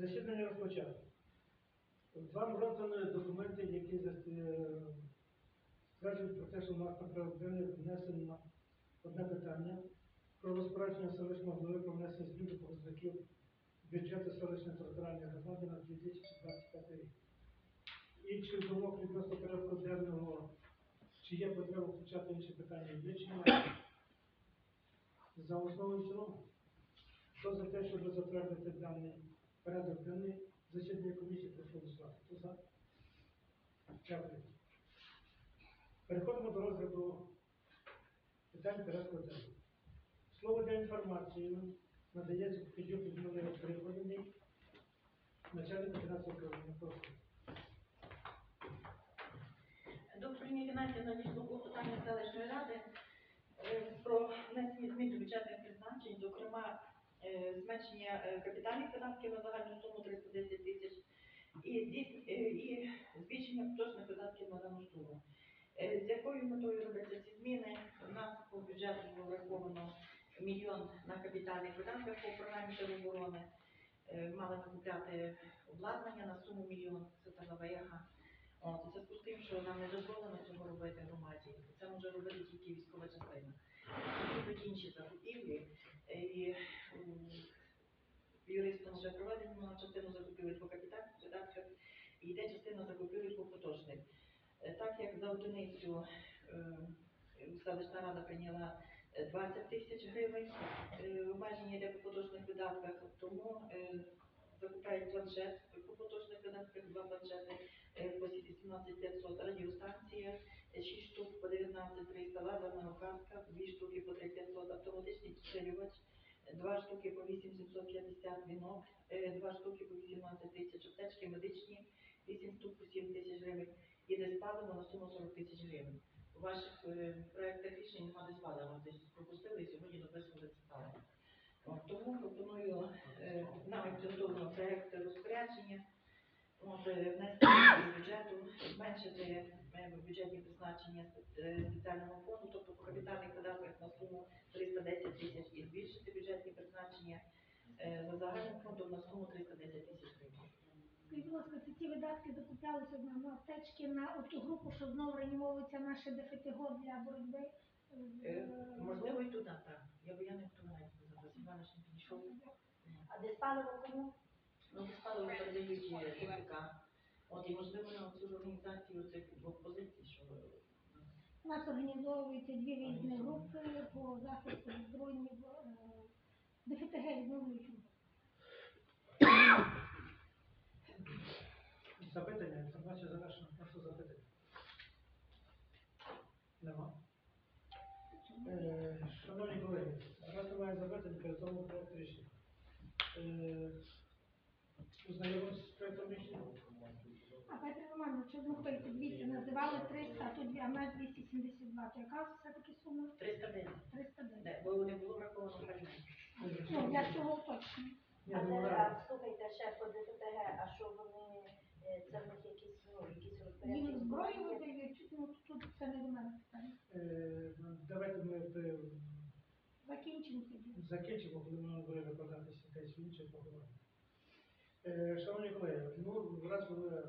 Засідання розпочато. Вам роздані документи, які е, стверджують про те, що у нас на порядок внесено одне питання про розпорядження селищного голови про внесення змін до показників бюджету селищної територіальної громади на 2025 рік. Інших думок відносно порядку денного, чи є потреба включати інші питання, чи? За основу цілому. Хто за те, щоб затвердити даний порядок денний засідання комісії, прошу голосувати. Хто за? Дякую. Переходимо до розгляду питань порядку денного. Слово для інформації надається Купідюк Людмилі Григорівні, начальник фінансового управління. Прошу. До управління фінансів надійшло клопотання селищної ради е, про внесення змін до бюджетних призначень, зокрема зменшення е, капітальних видатків на загальну суму 310 тисяч і, е, і збільшення поточних видатків на дану суму. Е, З якою метою робляться ці зміни? У нас по бюджету було враховано мільйон на капітальних видатках по програмі тероборони. Е, Мали ми купляти обладнання на суму мільйон, це та у зв'язку з тим, що нам не дозволено цього робити громаді, це може робити тільки військова частина. Будуть інші закупівлі, е, і юристом вже проведено частину закупівель по капітальних і йде частина закупівель по поточних. Е, Так як за одиницю е, селищна рада прийняла е, 20 тисяч гривень, е, обмеження йде по поточних видатках, тому е, закупають планшет по поточних видатках, два планшети е, по 17500, радіостанція, 6 штук по 19300, лазерна указка, 2 штуки по 3500, автоматичний підсилювач, 2 штуки по 8750 вінок, 2 штуки по 18 тисяч, аптечки медичні, 8 штук по 7 тисяч гривень, і десь паливо на суму 40 тисяч гривень. У ваших е, проектах рішень немає десь палива, десь пропустили і сьогодні дописували це паливо. Тому пропоную е, нам імплементовано проект розпорядження, от, е, внести до бюджету, зменшити бюджетні призначення е, спеціального фонду, тобто по капітальних видатках на суму 310 тисяч і збільшити бюджетні призначення е, за загальним фондом на суму 310 тисяч гривень. Скажіть, будь ласка, це ті видатки закуплялися на аптечки на оту групу, що знову реанімовується наше ДФТГО для боротьби. Е, Можливо, і туди, так. Я б я не навіть Іванович не підійшов. А де паливо кому? Ну, безпало передають е, ТЦК. От, і можливо на цю організацію цих двох позицій, що У нас організовуються дві різні групи по захисту від дронів, ДФТГ відновлюють. Запитання, інформація завершена. Прошу запитання. Нема. Шановні колеги, раз немає запитань, передамо проект рішення. Ознайомимося з проектом рішення. А Петро Романович, ну хто їх 200 називали 300, а тут а в нас 272. То яка все-таки сума? 310. 309. Де, бо не було враховано фальне. Ну, для цього уточнення. Ні, А ну, а, слухайте, ще по ДТТГ, а що вони, е, це в них якісь, ну, якісь розпорядки? Їм зброю зброї? видають, ну тут це не до мене питання. Е, Давайте ми е, Закінчимо тоді. закінчимо, коли воно буде викладатися десь інше поговоримо. Е, Шановні колеги, ну раз ви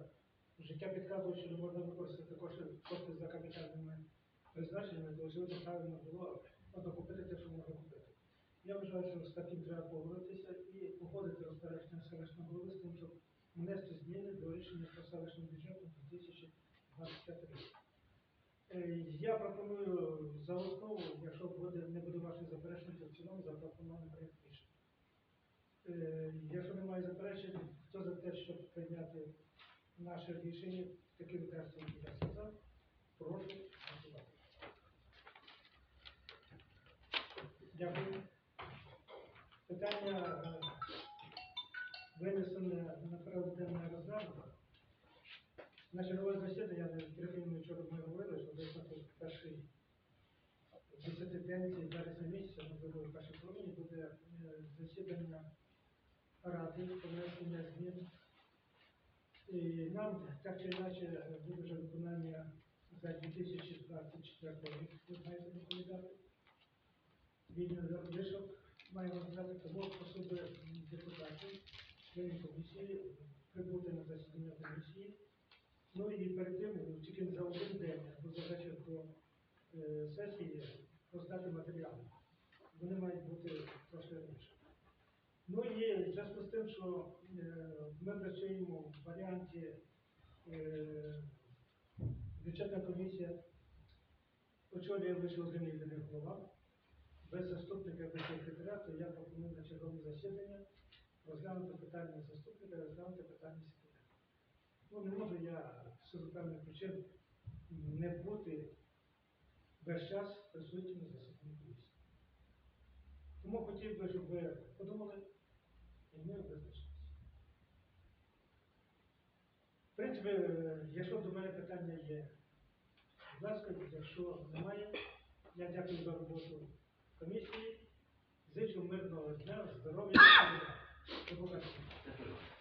життя підказує, що не можна використати кошти, за капітальними призначеннями, то очевидно правильно було докупити те, що можна купити. Я вважаю, що з таким треба погодитися і погодити розпорядження селищного голови з тим, щоб внести зміни до рішення про селищний бюджет 2025 рік. Е, Я пропоную за основу, якщо буде, не буде ваших заперечень, то в цілому запропонований проєкт рішення. Е, Якщо немає заперечень, хто за те, щоб прийняти наше рішення такій редакції, як я сказав, прошу голосувати. Дякую. Питання е, винесене на порядок денний розглянуто. На засідання, не підтримуємо, вчора ми говорили, що десь на перший десятиденці березня місяця, можливо, в першій половині буде е, засідання ради про внесення змін. І нам так чи інакше е, буде вже виконання за 2024 рік, ви знаєте, доповідати. Вільно залишок маємо знати, тому просив би депутатів членів комісії прибути на засідання комісії. Ну і перед тим ну, тільки за один день або за вечір до е, сесії роздати матеріали. Вони мають бути трошки раніше. Ну і в зв'язку з тим, що е, ми працюємо в варіанті е, бюджетна комісія очолює вищий організований голова, без заступника, без секретаря, то я пропоную на чергове засідання розглянути питання заступника, розглянути питання секретаря. Ну, не можу я з певних причин не бути весь час присутнім засіданні комісії. Тому хотів би, щоб ви подумали і ми визначилися. В принципі, якщо до мене питання є, будь ласка, якщо немає, я дякую за роботу комісії. Зичу мирного дня, здоров'я. До побачення.